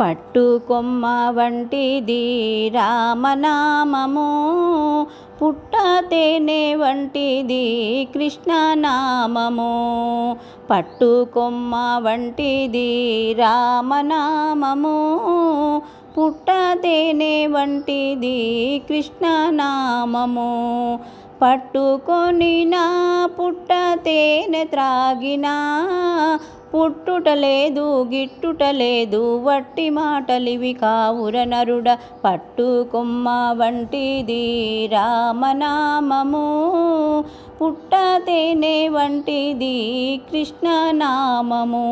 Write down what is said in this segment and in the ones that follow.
పట్టుకొమ్మ వంటిది రామనామము. పుట్టతేనె వంటిది కృష్ణనామము. పట్టుకొమ్మ వంటిది రామనామము. పుట్టతేనే వంటిది కృష్ణనామము. పట్టుకొని నా త్రాగినా. పుట్టుట లేదు గిట్టుట లేదు వట్టి మాటలివి కావుర నరుడ పట్టుకొమ్మ వంటిది రామనామము. పుట్టతేనే వంటిది కృష్ణనామము.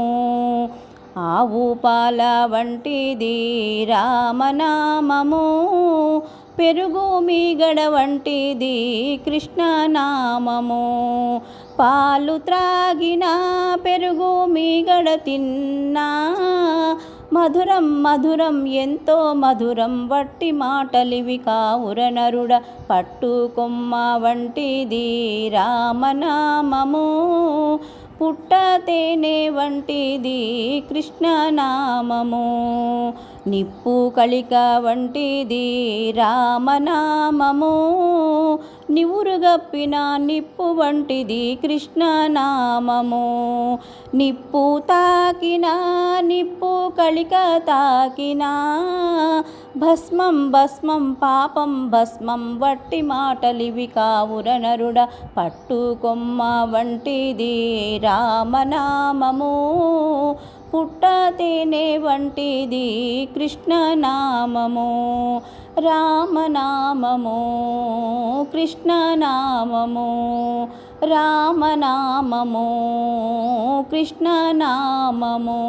ఆవు పాల వంటిది రామనామము. పెరుగు మీగడ వంటిది కృష్ణనామము. పాలు త్రాగిన పెరుగు మీగడ తిన్నా మధురం మధురం ఎంతో మధురం వట్టి మాటలివి కావుర నరుడ పట్టుకొమ్మ వంటిది రామనామము. పుట్టతేనే వంటిది కృష్ణనామము నిప్పు కళిక వంటిది రామనామము నివురుగప్పిన నిప్పు వంటిది కృష్ణనామము. నిప్పు తాకిన నిప్పు కళిక తాకిన భస్మం భస్మం పాపం భస్మం వట్టి మాటలివి కావుర నరుడ పట్టుకొమ్మ వంటిది రామనామము. పుట్ట తేనె వంటిది కృష్ణనామము రామనామము కృష్ణనామము రామనామము కృష్ణనామము